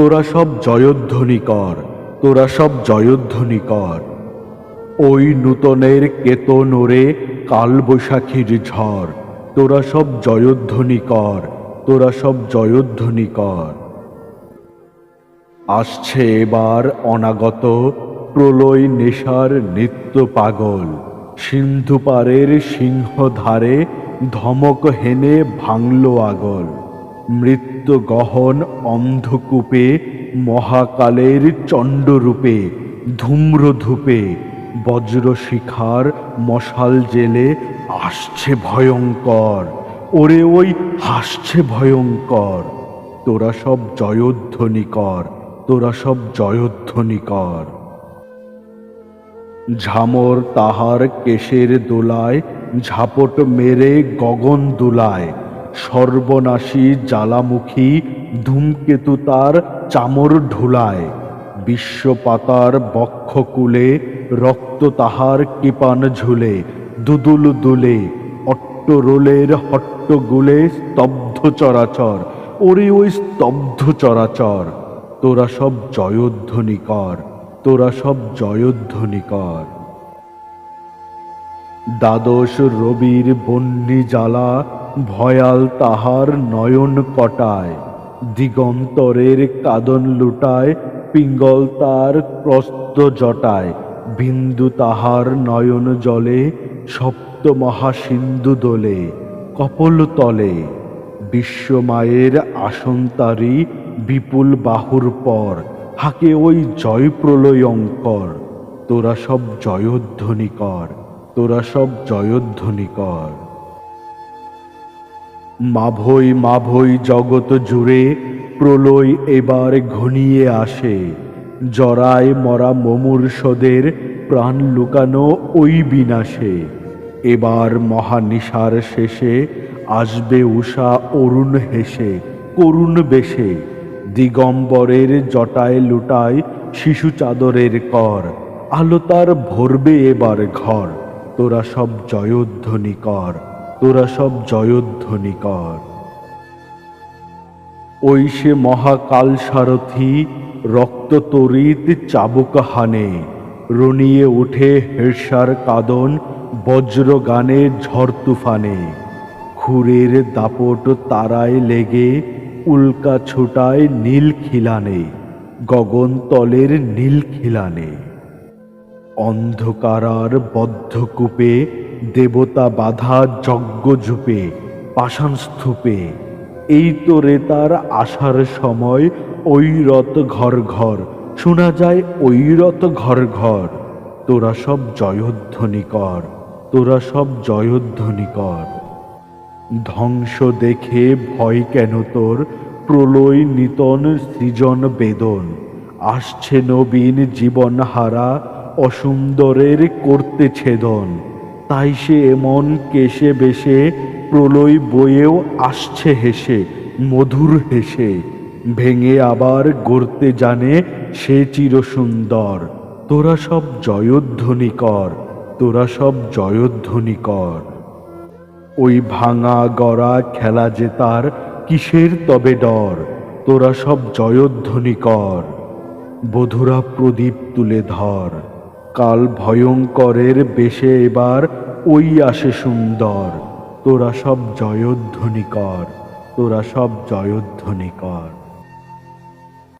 তোরা সব জয়ধ্বনি কর তোরা সব জয়ধ্বনি কর ওই নূতনের কেতনোরে কালবৈশাখীর ঝড়, তোরা সব জয়ধ্বনি কর তোরা সব জয়ধ্বনি কর আসছে এবার অনাগত প্রলয় নেশার নিত্য পাগল সিন্ধু পারের সিংহধারে ধমক হেনে ভাঙল আগল। মৃত্যু গহন অন্ধকূপে, মহাকালের চণ্ডরূপে, ধূম্রধূপে বজ্র শিখার মশাল জেলে আসছে ভয়ঙ্কর। ওরে ওই হাসছে ভয়ঙ্কর। তোরা সব জয়ধ্বনি কর তোরা সব জয়ধ্বনি কর ঝামর তাহার কেশের দোলায়, ঝাপট মেরে গগন দুলায়। সর্বনাশী জ্বালামুখী ধূমকেতু তার চামর ঢুলায়। বিশ্বপাতার বক্ষকুলে রক্ত তাহার কৃপান ঝুলে। দুদুল দুলে, অট্টরোলের হট্টগুলে স্তব্ধ চরাচর, ওরে ওই স্তব্ধ চরাচর। তোরা সব জয়ধ্বনি কর তোরা সব জয়ধ্বনি কর দ্বাদশ রবির বন্যি জ্বালা ভয়াল তাহার নয়ন কটায়, দিগন্তরের কাদন লুটায়, পিঙ্গল তার প্রস্ত জটায়, বিন্দু তাহার নয়ন জলে, সপ্ত মহাসিন্ধু দোলে, কপল তলে। বিশ্বমায়ের আসন তারি বিপুল বাহুর পর, হাকে ওই জয় প্রলয়ঙ্কর তোরা সব জয়ধ্বনি কর তোরা সব জয়ধ্বনি কর মাভই মাভই জগৎ জুড়ে প্রলয় এবার ঘনিয়ে আসে। জরায় মরা মমূর্ষদের প্রাণ লুকানো ওই বিনাশে। এবার মহানিশার শেষে আসবে উষা অরুণ হেসে, করুণ বেশে। দিগম্বরের জটায় লুটায় শিশু চাদরের কর, আলো তার ভরবে এবার ঘর। তোরা সব জয়ধ্বনি কর। তোরা সব জয়ধ্বনি কর ওই সে মহাকাল সারথি রক্ত তরিত চাবুক হানে রনিয়ে উঠে হেরসার কাদন বজ্র গানে ঝড় তুফানে খুরের দাপট তারায় লেগে উল্কা ছুটায় নীল খিলানে গগন তলের নীল খিলানে অন্ধকারার বদ্ধকূপে দেবতা বাধা যজ্ঞ জুপে, পাষাণ স্তূপে। এই তো রে তার আসার সময় রথ ঘর ঘর। শোনা যায় রথ ঘর ঘর। তোরা সব জয়ধ্বনি কর তোরা সব জয়ধ্বনি কর ধ্বংস দেখে ভয় কেন তোর? প্রলয় নিতন সৃজন বেদন। আসছে নবীন জীবন হারা অসুন্দরের করতে ছেদন। তাই সে এমন কেশে বেশে, প্রলয় বয়েও আসছে হেসে, মধুর হেসে। ভেঙে আবার গড়তে জানে সে চিরসুন্দর। তোরা সব জয়ধ্বনি কর তোরা সব জয়ধ্বনি কর ওই ভাঙা গড়া খেলা যে তার, কিসের তবে ডর? তোরা সব জয়ধ্বনি কর বধুরা প্রদীপ তুলে ধর। কাল ভয়ঙ্করের বেশে এবার ওই আসে সুন্দর তোরা সব জয়ধ্বনি কর তোরা সব জয়ধ্বনি কর